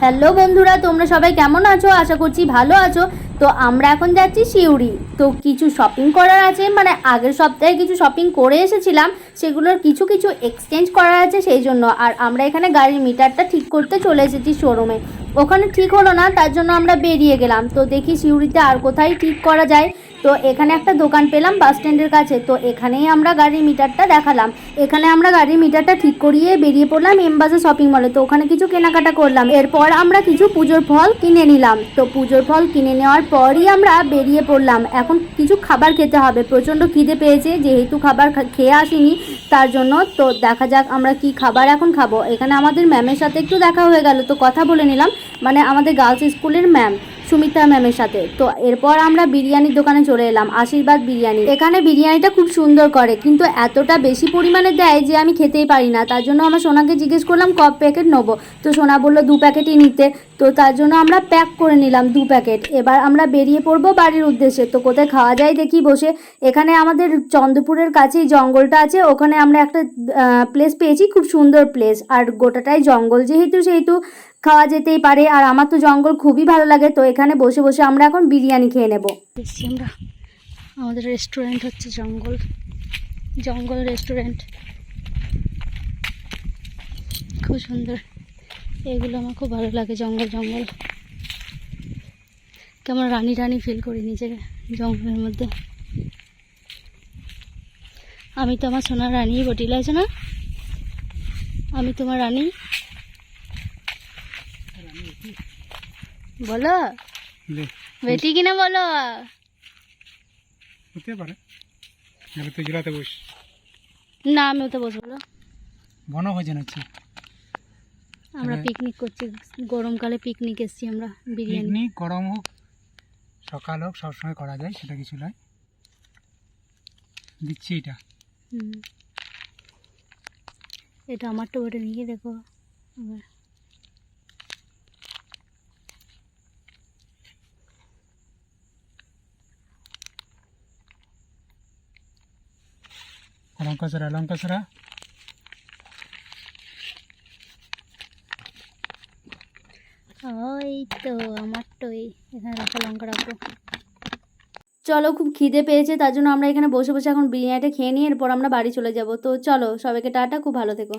Hello বন্ধুরা, তোমরা সবাই কেমন আছো? আশা করছি ভালো আছো। তো আমরা এখন যাচ্ছি সিউড়ি। তো কিছু শপিং করার আছে মানে আগের সপ্তাহে কিছু শপিং করে এসেছিলাম, সেগুলোর কিছু কিছু এক্সচেঞ্জ করার আছে সেই জন্য। আর আমরা এখানে গাড়ির মিটারটা ঠিক করতে চলে এসেছি শোরুমে ওখানে ঠিক হলো না, তার জন্য আমরা বেরিয়ে গেলাম। তো দেখি সিউড়িতে আর কোথায় ঠিক করা যায়। তো এখানে একটা দোকান পেলাম বাস স্ট্যান্ডের কাছে। তো এখানেই আমরা গাড়ির মিটারটা দেখালাম। এখানে আমরা গাড়ির মিটারটা ঠিক করিয়ে বেরিয়ে পড়লাম এমবাসে শপিং মলে তো ওখানে কিছু কেনাকাটা করলাম। এরপর আমরা কিছু পুজোর ফল কিনে নিলাম। তো পুজোর ফল কিনে নেওয়ার পরই আমরা বেরিয়ে পড়লাম। এখন কিছু খাবার খেতে হবে। প্রচণ্ড খিদে পেয়েছে, যেহেতু খাবার খেয়ে আসিনি, তার জন্য তো দেখা যাক আমরা কি খাবার এখন খাব। এখানে আমাদের ম্যামের সাথে একটু দেখা হয়ে গেল। তো কথা বলে নিলাম। মানে আমাদের গার্লস স্কুলের ম্যাম সুমিতা ম্যামের সাথে। তো এরপর আমরা বিরিয়ানির দোকানে চলে এলাম, আশীর্বাদ বিরিয়ানি। এখানে বিরিয়ানিটা খুব সুন্দর করে, কিন্তু এতটা বেশি পরিমাণে দেয় যে আমি খেতেই পারি না। তার জন্য আমার সোনাকে জিজ্ঞেস করলাম, ক প্যাকেট নেব? তো সোনা বলল, দু প্যাকেটই নিতে। তো তার জন্য আমরা প্যাক করে নিলাম দু প্যাকেট। এবার আমরা বেরিয়ে পড়ব বাড়ির উদ্দেশ্যে। তো কোথায় খাওয়া যায় দেখি বসে। এখানে আমাদের চন্দ্রপুরের কাছেই জঙ্গলটা আছে। ওখানে আমরা একটা প্লেস পেয়েছি, খুব সুন্দর প্লেস আর গোটাটাই জঙ্গল যেহেতু, সেহেতু খাওয়া যেতেই পারে, আর আমার তো জঙ্গল খুবই ভালো লাগে, তো এখানে বসে বসে আমরা এখন বিরিয়ানি খেয়ে নেব। আমরা। আমাদের রেস্টুরেন্ট হচ্ছে জঙ্গল। জঙ্গল রেস্টুরেন্ট খুব সুন্দর। এগুলো আমার খুব ভালো লাগে, জঙ্গল জঙ্গল। কেমন রানী রানী ফিল করি নিজেকে জঙ্গলের মধ্যে। আমি তো আমার সোনার রানী বটি লাগছে না? আমি তোমার রানী। বলো? বেটি কিনা বলো? হতে পারে। এবার তুই জেলাতে বস। না আমি ওতে বসবো না। বনভোজন হচ্ছে আমরা। পিকনিক করছি। গরমকালে পিকনিক এসছি আমরা বিরিয়ানি। পিকনিক গরম হোক সকাল হোক সবসময় করা যায় সেটা কিছু নয়। দিচ্ছি এটা। এটা আমার তো ওটা নিয়ে দেখো। আবার লঙ্কা চড়া লঙ্কা চড়া ওই তো আমার তো এখানে লঙ্কা চলো, খুব খিদে পেয়েছে, তার জন্য আমরা এখানে বসে বসে এখন বিরিয়ানিটা খেয়ে নিই এরপর আমরা বাড়ি চলে যাব। তো চলো, সবাইকে টাটা, খুব ভালো থেকো।